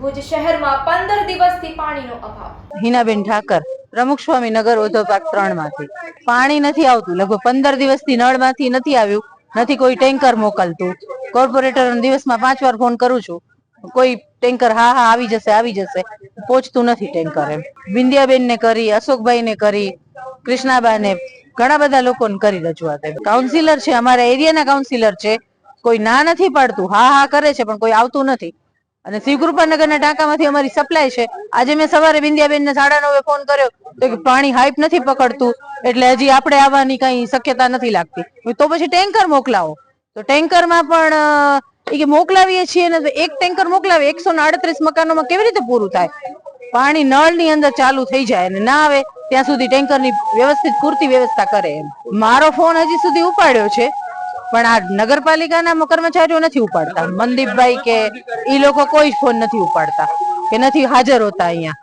ભુજ શહેરમાં પંદર દિવસથી પાણીનો અભાવ. હિનાબેન ઠાકર, પ્રમુખ સ્વામી નગર ઉદ્યોગ પાક ત્રણમાંથી પાણી નથી આવતું, લગભગ પંદર દિવસથી નળમાંથી નથી આવ્યું, નથી કોઈ ટેન્કર મોકલતું. કોર્પોરેટર દિવસમાં પાંચ વાર ફોન કરું છું. કોઈ ટેન્કર હા હા, આવી જશે આવી જશે. પહોંચતું નથી ટેન્કર એમ. બિંદિયાબેન ને કરી અશોકભાઈ ને કરી કૃષ્ણાબા ને ઘણા બધા લોકોને કરી રજૂઆત કાઉન્સિલર છે, અમારા એરિયાના કાઉન્સિલર છે. કોઈ ના નથી પાડતું, હા હા, કરે છે, પણ કોઈ આવતું નથી. અને શિવકૃપાનગરના ટાંકામાંથી અમારી સપ્લાય છે. આજે મેં સવારે બિંદિયાબેન ને સાડા નવે ફોન કર્યો, તો કે પાણી હાઈપ નથી પકડતું, એટલે હજી આપણે આવવાની કઈ શક્યતા નથી લાગતી. તો પછી ટેન્કર મોકલાવો. તો ટેન્કરમાં પણ એ કે મોકલાવીએ છીએ ને એક ટેન્કર મોકલાવે, એકસો ને આડત્રીસ મકાનોમાં કેવી રીતે પૂરું થાય? પાણી નળની અંદર ચાલુ થઈ જાય અને ના આવે, ત્યાં સુધી ટેન્કરની વ્યવસ્થિત પૂરતી વ્યવસ્થા કરે એમ. મારો ફોન હજી સુધી ઉપાડ્યો છે. પણ આ નગરપાલિકાના કર્મચારીઓ નથી ઉપાડતા. મનદીપભાઈ કે ઈ લોકો કોઈ ફોન નથી ઉપાડતા, કે નથી હાજર હોતા અહીંયા.